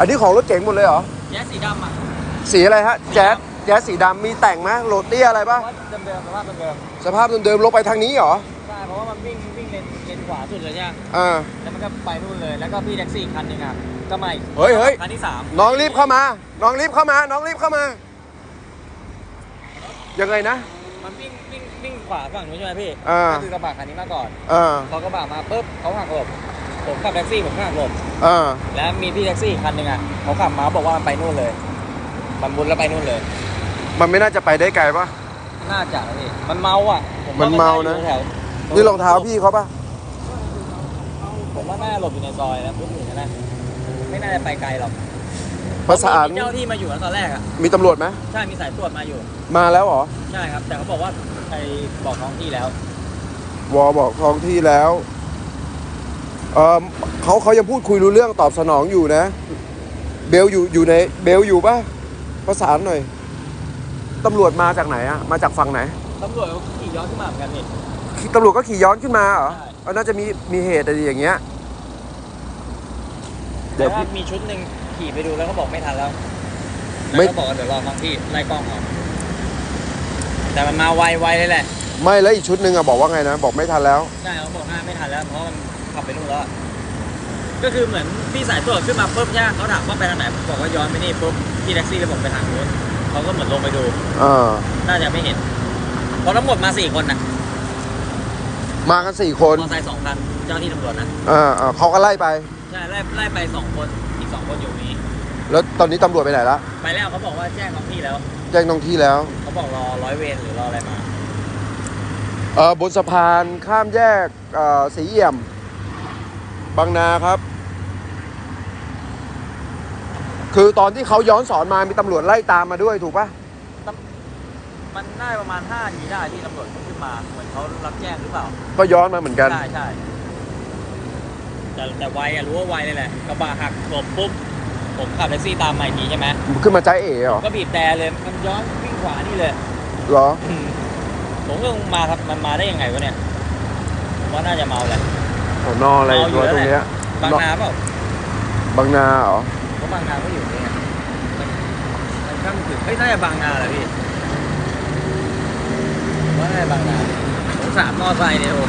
อันนี้ของรถเก๋งหมดเลยเหรอ แยกสีดำอะสีอะไรฮะ แจ๊สแจ๊สสีดำมีแต่งไหมโรเตี้ยอะไรเพปะราะว่าเดิมๆสภาพเดิมสภาพเดิมๆลงไปทางนี้เหรอ ๆใช่ เพราะว่ามันวิ่งวิ่งเลนเลนขวาสุดเลยใช่ไหมอ่า แล้วมันก็ไปนู่นเลย แล้วก็พี่แท็กซี่อีกคันหนึงอะ ก็มาอีกเฮ้ยเฮ้ย คันที่สามน้องรีบเข้ามา น้องรีบเข้ามา น้องรีบเข้ามา ยังไงนะ มันวิ่งวิ่งวิ่งขวาฝั่งนู้นใช่ไหมพี่อ่า ก็คือกระบะคันนี้มาก่อน อ่า พอกระบะมาปุ๊บเขาหักหลบ ผมขับแท็กซี่ผมหักหลบอ่าแล้วมีพี่แท็กซี่อีกคันหนึงอะเขาขับมาบอกว่ามันไปนู่นเลย มันบุญแล้วไปนู่นเลย มันไม่น่าจะไปได้ไกลปะ น่าจะนะพี่มันเมาอะผมันเมานะว่อยู่แถวนี่รองเท้าพี่เขาปะผมว่าน่าหลบอยู่ในซอยนะพุ่งอยู่นะไม่น่าจะไปไกลหรอกประสานมีเจ้าที่มาอยู่นะตอนแรกอะมีตำรวจไหมใช่มีสายตรวจมาอยู่ มาแล้วเหรอ ใช่ครับ แต่เขาบอกว่าไปบอกท้องที่แล้ว วอบอกท้องที่แล้ว เออเขาเขายังพูดคุยรู้เรื่องตอบสนองอยู่นะ เบลอยู่อยู่ในเบลอยู่ปะประสานหน่อยตำรวจมาจากไหนอะมาจากฝั่งไหนตำรวจเขาขี่ย้อนขึ้นมาเหมือนกันนี่ ตำรวจก็ขี่ย้อนขึ้นมาเหรอใช่ เออน่าจะมีมีเหตุอะไรอย่างเงี้ย เดี๋แต่ยวว่าพี่ มีชุดหนึ่งขี่ไปดูแล้วเขาบอกไม่ทันแล้วไม่แล้วก็บอกว่าเดี๋ยวรอท้องที่ไล่กล้องออกแต่มันมาไวๆเลยแหละ ไม่แล้วอีกชุดหนึ่งอะบอกว่าไงนะ บอกไม่ทันแล้ว ใช่เขาบอกหน้าไม่ทันแล้วเพราะมัน ขับไปนู่นแล้วอะก็คือเหมือนพี่สายตรวจขึ้นมาปุ๊บย่าเขาถามว่าไปทางไหนผมบอกว่าย้อนไปนี่ปุ๊บพี่แท็กซี่เลยบอกไปทางนู้นเขาก็เหมือนลงไปดู เออ น่าจะไม่เห็นเพราะทั้งหมดมาสี่คนนะมากันสี่คนมอเตอร์ไซค์สองคันเจ้าหน้าที่ตำรวจนะเออเออเขาก็ไล่ไป ใช่ไล่ไล่ไปสองคนอีกสองคนอยู่นี้ แล้วตอนนี้ตำรวจไปไหนละไปแล้วเขาบอกว่าแจ้งท้องที่แล้วแจ้งท้องที่แล้ว เขาบอกรอร้อยเวรหรือรออะไรมา เออบนสะพานข้ามแยกเอ่อสีเอี่ยม บางนาครับ คือตอนที่เขาย้อนสอนมามีตำรวจไล่ตามมาด้วยถูกปะมันได้ประมาณ5นาทีได้ที่ตำรวจขึ้นมาเหมือนเขารับแจ้งหรือเปล่า ก็ย้อนมาเหมือนกัน ใช่ใช่แต่แต่ไวอะรู้ว่าไวเลยแหละกระบะหักหลบปุ๊บผมขับแท็กซี่ตามมาอีกทีใช่ไหมขึ้นมาใจเอ๋เหรอก็บีบแต่เลยมันย้อนวิ่งขวานี่เลยเหรออืมผมก็งงมาครับมันมาได้ยังไงวะเนี่ยผมว่าน่าจะเมาแหละ สอนออะไรเมาอยู่ตัวแล้วตรงแหเนี้ยละบางนาเปล่าบางนาเหรอเพราะบางนาก็อยู่นี่ไงมันมันข้ามถึงเฮ้ยน่าจะบางนาแหละพี่ผมว่าน่าจะบางนาสงสารมอไซค์เนี่ยโอ้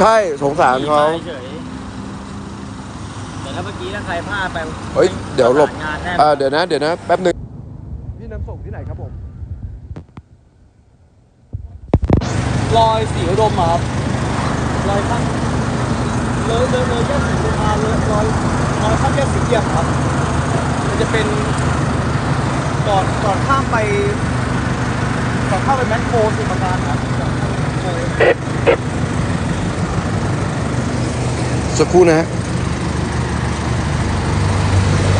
ใช่สงสารเขาขี่ไปเฉยแต่ถ้าเมื่อกี้ถ้าใครพลาดไปเฮ้ยเดี๋ยวหลบประสานงานแน่อ่าเดี๋ยวนะเดี๋ยวนะแป๊บหนึ่งพี่นำส่งที่ไหนครับผมรอยสีอุดมอะครับรอยข้าง เลยเลยเลยแยกสีอุดมาเลยรอยรอยข้างแยกสีเอี่ยมครับ มันจะเป็นก่อนก่อนข้ามไปก่อนข้ามไปแมคโครสุพรรณการครับก่อนข้ามไปแมคโครสักครู่นะฮะ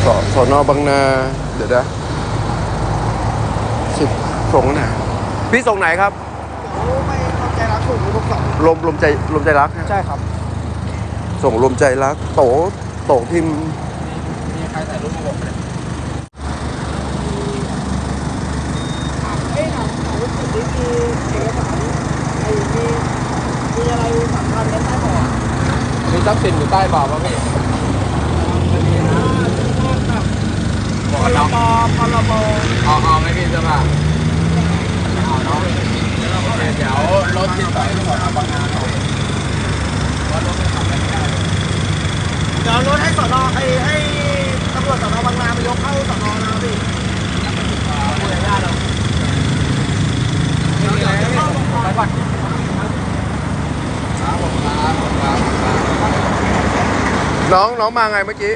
สสอนอบางนา เดี๋ยวนะสิบส่งไหนพี่ส่งไหนครับไม่เข้าใจรักถูกหรือถูกสองลมลมใจลมใจรักฮะ ใช่ครับ ส่งลมใจรัก โตโตพิมพ์มีใครถ่ายรูปมาบอกเลยเอ้ยถามถามว่าจุดนี้มีเอกสารไอ้มีมีอะไรสำคัญนั้นได้บอกมีทรัพย์สินอยู่ใต้บ่าป่ะพี่พรบพรบเอาเอาไหมพี่เสื้อผ้าเอาเนาะเดี๋ยวรถติดต่อที่สอนอบางนาหน่อยว่ารถไม่ขับไปไม่ได้ เดี๋ยวรถให้สอนอให้ให้ตำรวจสอนอบางนาไปยกเข้าสอนอนะพี่คุยกับญาติเราเดี๋ยวเดี๋ยวเดี๋ยวเข้าไปก่อนน้องน้องมาไงเมื่อกี้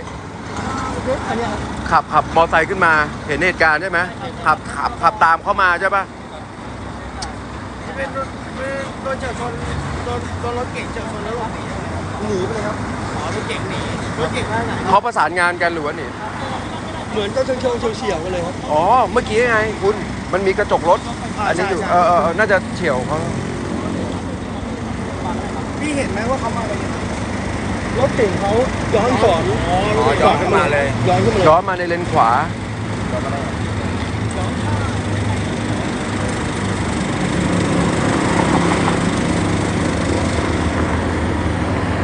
อันเนี้ยขับขับมอไซค์ขึ้นมาเห็นเหตุการณ์ใช่ไหมขับขับขับตามเข้ามาใช่ปะเป็นรถโดนเฉียวชนโดนโดนรถเก่งเฉียวชนแล้วหลบหนีหนีไปเลยครับ อ๋อรถเก่งหนีรถเก่งได้ไหนเขาประสานงานกันหรือว่าหนี่ เหมือนจะเฉียวเฉียวเฉียวกันเลยครับ อ๋อ เมื่อกี้ไงคุณ มันมีกระจกรถ อันนี้อยู่ใช่ใช่เออเออเออน่าจะเฉียวเขาพี่เห็นไหมว่าเขามาอะไรรถเก่งเขาย้อนสอนอ๋อย้อนขึ้นมาเลย ย้อนขึ้นมาเลยย้อนมาในเลนขวา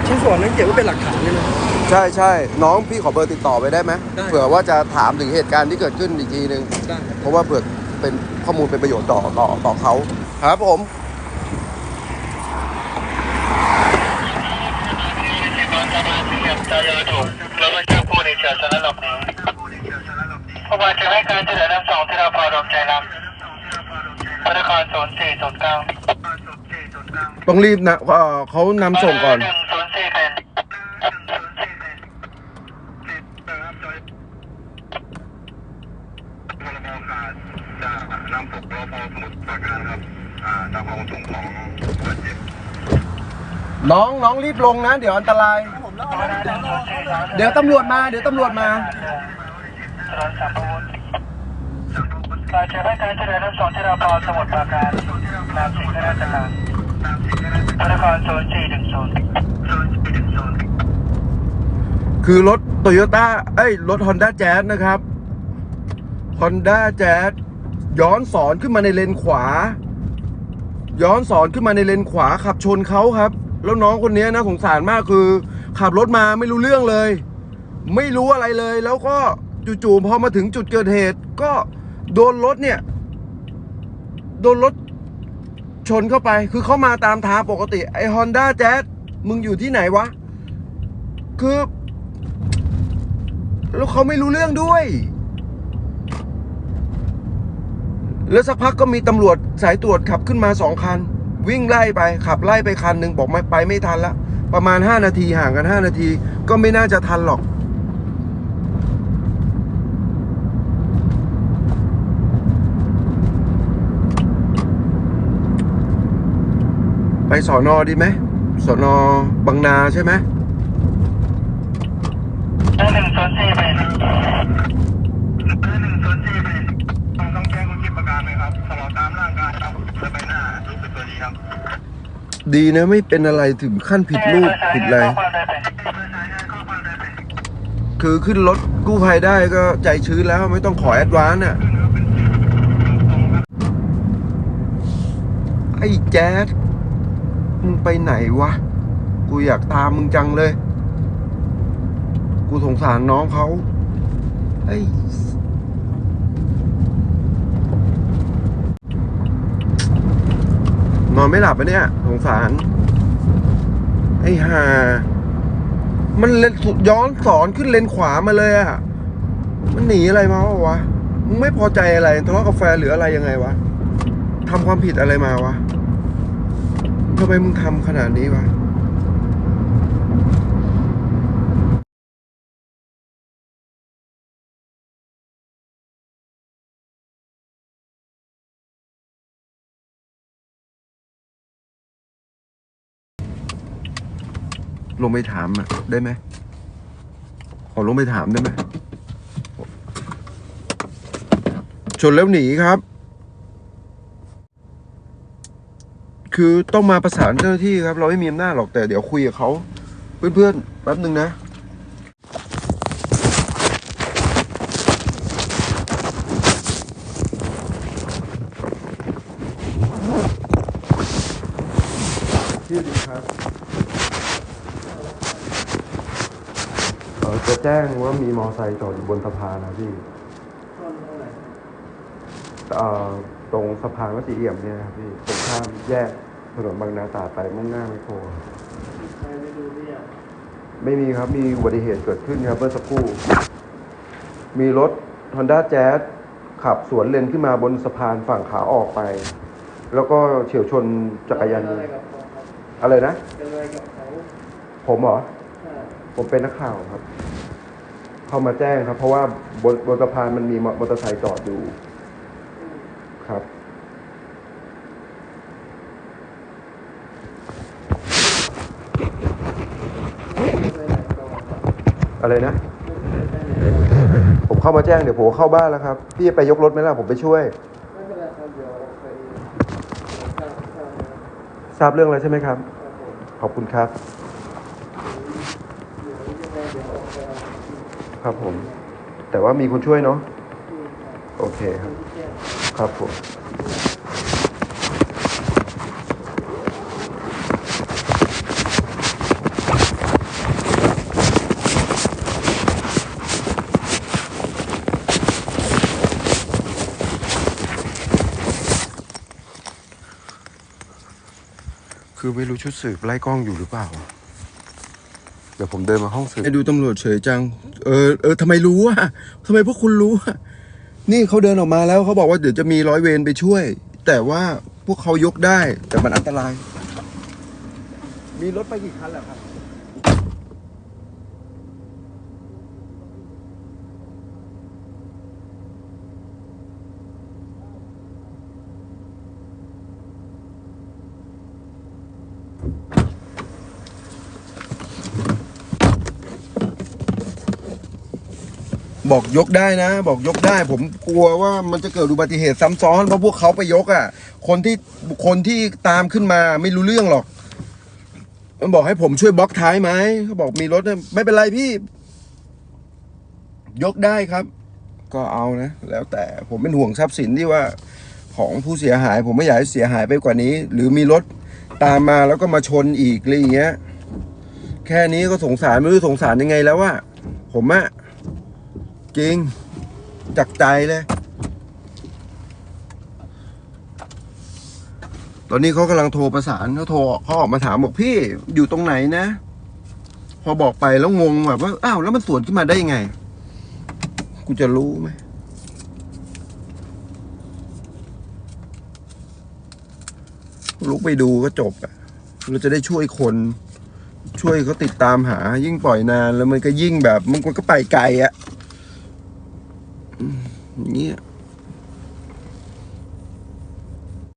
ชิ้นส่วนนั้นเก็บไว้เป็นหลักฐานเลยนะใช่ใช่น้องพี่ขอเบอร์ติดต่อไปได้ไหมได้ เผื่อว่าจะถามถึงเหตุการณ์ที่เกิดขึ้นอีกทีนึง ได้ครับ เพราะว่าเผื่อเป็นข้อมูลเป็นประโยชน์ต่อต่อต่อเขาครับผมแล้วก็ชื่อผู้ในเชิญสารหลบหนีพบว่าจะให้การช่วยเหลือทั้งสองที่เราพอรวมใจรับพนักงานศูนย์สี่ศูนย์เก้า ต้องรีบนะเอ่อเขานำส่งก่อน ศูนย์สี่แปดน้องน้องรีบลงนะ เดี๋ยวอันตราย เดี๋ยวตำรวจมา เดี๋ยวตำรวจมา ถนนสามพวุฒิการจะให้การช่วยเหลือทั้งสองที่เราพอสมุทรปราการนามสิงห์ราชการ พนักงานศูนสี่หนึ่งศูนคือรถโตโยต้าเอ้ย รถ Honda Jazz นะครับ Honda Jazz ย้อนสอนขึ้นมาในเลนขวา ย้อนสอนขึ้นมาในเลนขวาขับชนเขาครับ แล้วน้องคนนี้นะสงสารมากคือ ขับรถมาไม่รู้เรื่องเลย ไม่รู้อะไรเลย แล้วก็จู่ๆพอมาถึงจุดเกิดเหตุ ก็โดนรถเนี่ย โดนรถ ชนเข้าไป คือเขามาตามทางปกติ ไอ้ Honda Jazz มึงอยู่ที่ไหนวะ คือ แล้วเขาไม่รู้เรื่องด้วย แล้วสักพักก็มีตำรวจสายตรวจขับขึ้นมาสองคัน วิ่งไล่ไป ขับไล่ไปคันหนึ่งบอกไม่ไปไม่ทันละ ประมาณ 5 นาทีห่างกัน 5 นาที ก็ไม่น่าจะทันหรอก สอนอดีไหมสอนอบางนาใช่ไหมหนึ่งศูนย์สี่เป็นหนึ่งศูนย์สี่เป็นต้องต้องแจ้งคนที่ประการไหมครับตลอดตามร่างกายครับและใบหน้ารู้สึกตัวดีครับดีนะไม่เป็นอะไรถึงขั้นผิดรูปผิดอะไร คือขึ้นรถกู้ภัยได้ก็ใจชื้นแล้วไม่ต้องขอแอดวานซ์น่ะไอ้แจ๊ด มึงไปไหนวะ กูอยากตามมึงจังเลย กูสงสารน้องเขาไอ้นอนไม่หลับปะเนี่ย สงสาร ไอ้ห่า มันเลนสุดย้อนสอนขึ้นเลนขวามาเลยอะ มันหนีอะไรมาวะวะมึงไม่พอใจอะไรทะเลาะกับแฟนหรืออะไรยังไงวะทำความผิดอะไรมาวะ ทำไมมึงทำขนาดนี้วะลงไปถามอะได้ไหมขอลงไปถามได้ไหมชนแล้วหนีครับ คือต้องมาประสานเจ้าหน้าที่ครับ เราไม่มีอำนาจหรอกแต่เดี๋ยวคุยกับเขาเพื่อนๆแป๊บหนึ่งนะพี่ดีครับเออจะแจ้งว่ามีมอไซค์จอดอยู่บนสะพานนะพี่ ตรงสะพานวัดศรีเอี่ยมเนี่ยนะครับพี่ตรงข้ามแยกถนนบางนาตราดไปมุ่งหน้าไม่โครไม่มีครับมีอุบัติเหตุเกิดขึ้นครับเมื่อสักครู่ มีรถ Honda Jazz ขับสวนเลนขึ้นมาบนสะพานฝั่งขาออกไป แล้วก็เฉียวชนจักรยานยนต์อะไรนะผมเหรอผมเป็นนักข่าวครับ เข้ามาแจ้งครับ เพราะว่าบนบนสะพานมันมีมอเตอร์ไซค์จอดอยู่ ครับ อะไรนะ ผมเข้ามาแจ้งเดี๋ยวผมเข้าบ้านแล้วครับ พี่ไปยกรถไหมล่ะ ผมไปช่วย ทราบเรื่องแล้วใช่ไหมครับ ขอบคุณครับ ครับผม แต่ว่ามีคนช่วยเนาะ โอเคครับ ครับผมคือไม่รู้ชุดสืบไล่กล้องอยู่หรือเปล่า เดี๋ยวผมเดินมาห้องสืบไปดูตำรวจเฉยจัง เออ เออทำไมรู้อะทำไมพวกคุณรู้อะ นี่เขาเดินออกมาแล้วเขาบอกว่าเดี๋ยวจะมีร้อยเวรไปช่วย แต่ว่าพวกเขายกได้แต่มันอันตราย มีรถไปกี่คันแล้วครับ บอกยกได้นะ บอกยกได้ ผมกลัวว่ามันจะเกิดอุบัติเหตุซ้ำซ้อนเพราะพวกเขาไปยกอะ คนที่คนที่ตามขึ้นมาไม่รู้เรื่องหรอก มันบอกให้ผมช่วยบล็อกท้ายไหมเขาบอกมีรถเนี่ยไม่เป็นไรพี่ ยกได้ครับ ก็เอานะ แล้วแต่ผมเป็นห่วงทรัพย์สินที่ว่า ของผู้เสียหาย ผมไม่อยากให้เสียหายไปกว่านี้ หรือมีรถตามมาแล้วก็มาชนอีกอะไรอย่างเงี้ย แค่นี้ก็สงสารไม่รู้สงสารยังไงแล้วว่าผมอะ จริง จากใจเลย ตอนนี้เขากำลังโทรประสานเขาโทรเขาออกมาถามบอกพี่อยู่ตรงไหนนะ พอบอกไปแล้วงงแบบว่าอ้าวแล้วมันสวนขึ้นมาได้ยังไง กูจะรู้ไหมลุกไปดูก็จบอะเราจะได้ช่วยคน ช่วยเขาติดตามหายิ่งปล่อยนานแล้วมันก็ยิ่งแบบมันก็ไปไกลอะ не